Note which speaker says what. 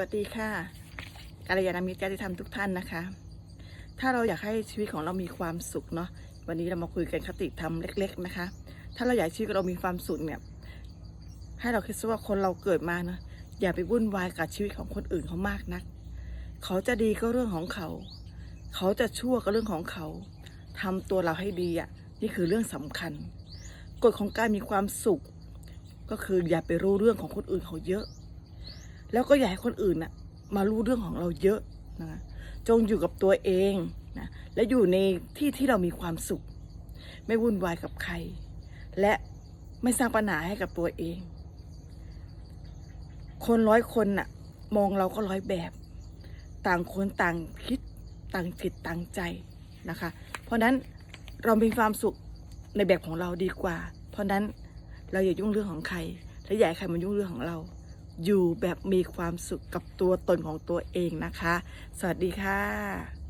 Speaker 1: วัสดีค่ะกาลยานามิตรญาติธรรมทุกท่านนะคะ ถ้าเราอยากให้ชีวิตของเรามีความสุขเนาะวันนี้เรามาคุยกันคติธรรมเล็ก ๆนะคะ ถ้าเราอยากชีวิตเรามีความสุขเนี่ยให้เราคิดซะว่าคนเราเกิดมานะอย่าไปวุ่นวายกับชีวิตของคนอื่นเขามากนัก เขาจะดีก็เรื่องของเขา เขาจะชั่วก็เรื่องของเขาทำตัวเราให้ดีอะนี่คือเรื่องสำคัญกฎของการมีความสุข ก็คืออย่าไปรู้เรื่องของคนอื่นเขาเยอะ แล้วก็อย่าให้คนอื่นนะมารู้เรื่องของเราเยอะนะคะจงอยู่กับตัวเองนะและอยู่ในที่ที่เรามีความสุข ไม่วุ่นวายกับใคร และไม่สร้างปัญหาให้กับตัวเอง คนร้อยคนน่ะมองเราก็ร้อยแบบ ต่างคนต่างคิดต่างจิตต่างใจนะคะ เพราะนั้นเรามีความสุขในแบบของเราดีกว่า เพราะนั้นเราอย่ายุ่งเรื่องของใคร และอย่าให้ใครมายุ่งเรื่องของเรา อยู่แบบมีความสุขกับตัวตนของตัวเองนะคะ สวัสดีค่ะ